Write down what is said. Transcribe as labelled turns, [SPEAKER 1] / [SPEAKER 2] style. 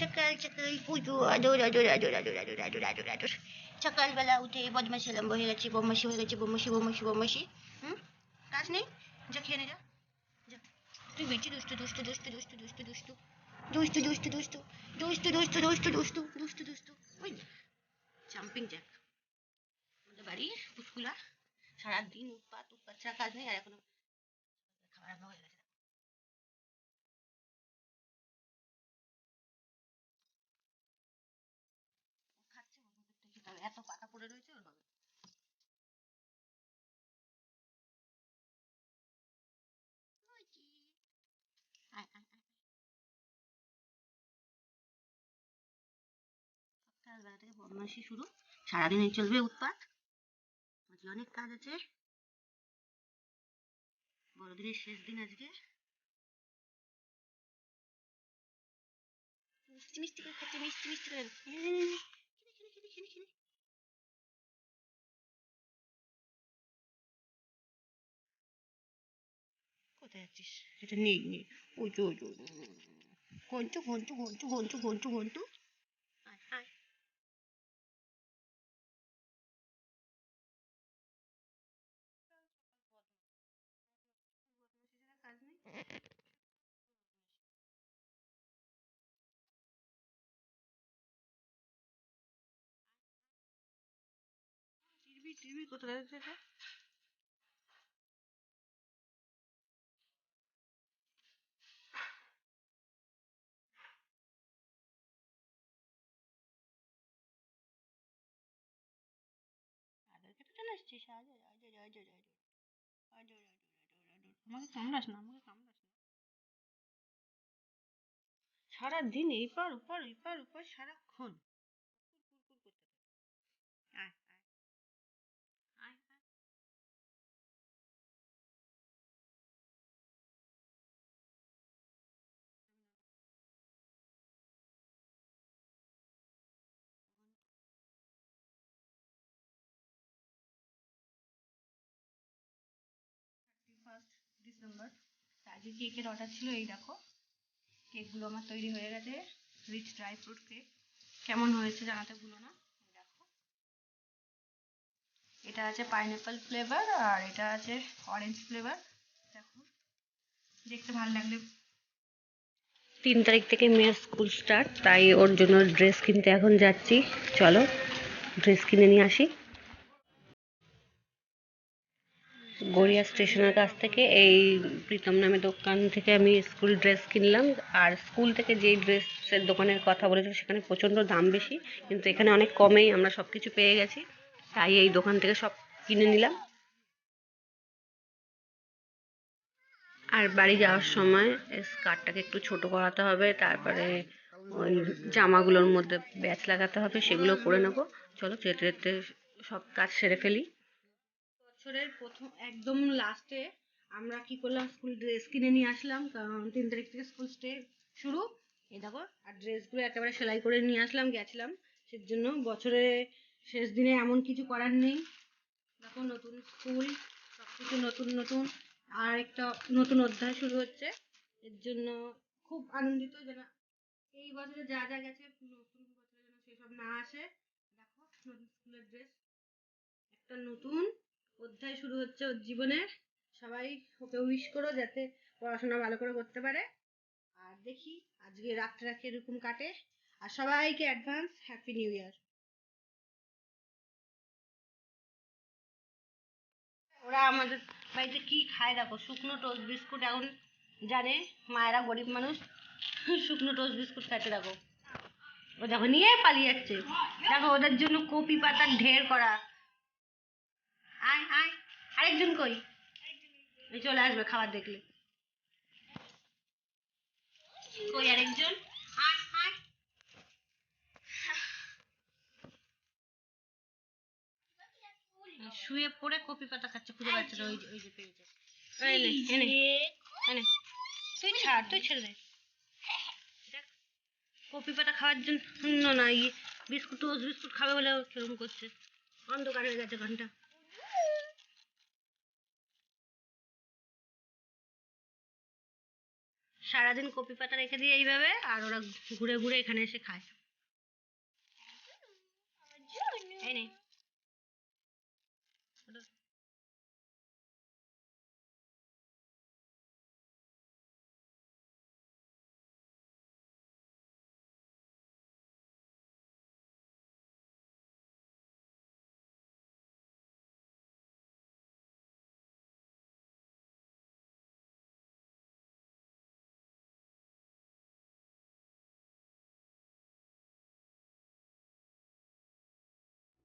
[SPEAKER 1] সকাল সকাল পুজো আদর আদর আদর আদর আদর আদর আদর আদর। সকালবেলা উঠে বদমাশি আরম্ভ হয়ে গেছে, বদমাশি হয়ে গেছে, বদমাশি বদমাশি বদমাশি। হুম? কাজ নেই? যা খেয়ে নে, যা। তুই বেশি দুষ্টু দুষ্টু দুষ্টু দুষ্টু দুষ্টু দুষ্টু। দুষ্টু দুষ্টু দুষ্টু। দুষ্টু দুষ্টু দুষ্টু দুষ্টু দুষ্টু দুষ্টু। ওই জাম্পিং জ্যাক আমাদের বাড়ির পুচকুলা সারাদিন উৎপাত উৎপাত, ছাড়া কাজ নেই, আর এখনও খাবার আরম্ভ হয়ে গেছে। এত পাতা পড়ে রয়েছে, ওর থেকে বদমাইশি শুরু। সারাদিন চলবে উৎপাত। আজকে অনেক কাজ আছে। বড়দিনের শেষ দিন আজকে। মিষ্টি মিষ্টি মিষ্টি মিষ্টি কোথায় যাচ্ছিস এটা নেই নেই ওই তো ওই তো ঘন্টু ঘন্টু ঘন্টু ঘন্টু ঘন্টু ঘন্টু। আয় আয়। কাজ নেই টিভি টিভি কোথায় যাচ্ছে সারাদিন এই পার ওপার এই পার ওপার সারাক্ষণ। ডিসেম্বর আজকে কেকের অর্ডার ছিল এই দেখো। কেকগুলো আমার তৈরি হয়ে গেছে। রিচ ড্রাই ফ্রুট কেক কেমন হয়েছে জানাতে ভুলো না। দেখো। এটা আছে পাইনঅ্যাপেল ফ্লেভার আর এটা আছে অরেঞ্জ ফ্লেভার দেখো। দেখতে ভালো লাগলে তিন তারিখ থেকে মেয়ের স্কুল স্টার্ট তাই ওর জন্য ড্রেস কিনতে এখন যাচ্ছি। চলো ড্রেস কিনে নিয়ে আসি। গড়িয়া স্টেশনের কাছ থেকে এই প্রীতম নামে দোকান থেকে আমি স্কুল ড্রেস কিনলাম। আর স্কুল থেকে যেই ড্রেসের দোকানের কথা বলেছিল, সেখানে প্রচণ্ড দাম বেশি, কিন্তু এখানে অনেক কমেই আমরা সব কিছু পেয়ে গেছি। তাই এই দোকান থেকে সব কিনে নিলাম। আর বাড়ি যাওয়ার সময় স্কার্টটাকে একটু ছোট করাতে হবে, তারপরে ওই জামাগুলোর মধ্যে ব্যাচ লাগাতে হবে, সেগুলো করে নেব। চলো যেতে যেতে সব কাজ সেরে ফেলি। বছরের প্রথম, একদম লাস্টে আমরা কি করলাম স্কুল ড্রেস কিনে নিয়ে আসলাম, কারণ তিন তারিখ থেকে স্কুল স্টে শুরু। এই দেখো, আর ড্রেসগুলো একেবারে সেলাই করে নিয়ে আসলাম, গেছিলাম। সের জন্য বছরের শেষ দিনে এমন কিছু করার নেই। দেখো, নতুন স্কুল সব কিছু নতুন নতুন। আর একটা নতুন অধ্যায় শুরু হচ্ছে। এর জন্য খুব আনন্দিত যেন এই বছরে যা যা গেছে, নতুন বছরে যেন সেসব না আসে। দেখো, নতুন স্কুলের ড্রেস একটা নতুন অধ্যায় শুরু হচ্ছে ওর জীবনের। সবাই ওকে উইশ করো যাতে পড়াশোনা ভালো করে করতে পারে। আর দেখি আজকে রাতটা কীরকম কাটে। আর সবাইকে অ্যাডভান্স হ্যাপি নিউ ইয়ার ওরা আমাদের বাড়িতে কি খায় দেখো? শুকনো টোস্ট বিস্কুট এখন জানে, মায়েরা গরিব মানুষ। শুকনো টোস্ট বিস্কুট খাইতে দেখো। ও দেখো নিয়ে পালিয়ে যাচ্ছে। দেখো ওদের জন্য কপি পাতার ঢের করা। আরেকজন কই? এই চলে আসবে খাবার দেখলে। কই আরেকজন? শুয়ে পড়ে কপি পাতা খাচ্ছে খুঁজে পাচ্ছে ওই ওই যে পেয়েছে এই এনে এনে তুই ছাড় তুই ছেড়ে দে। কপি পাতা খাওয়ার জন্য না ইয়ে বিস্কুট টোস্ট বিস্কুট খাবে বলে কীরকম করছে। অন্ধকার হয়ে গেছে ঘণ্টা। সারাদিন কপি পাতা রেখে দিয়ে এইভাবে, আর ওরা ঘুরে ঘুরে এখানে এসে খায়। এই নে।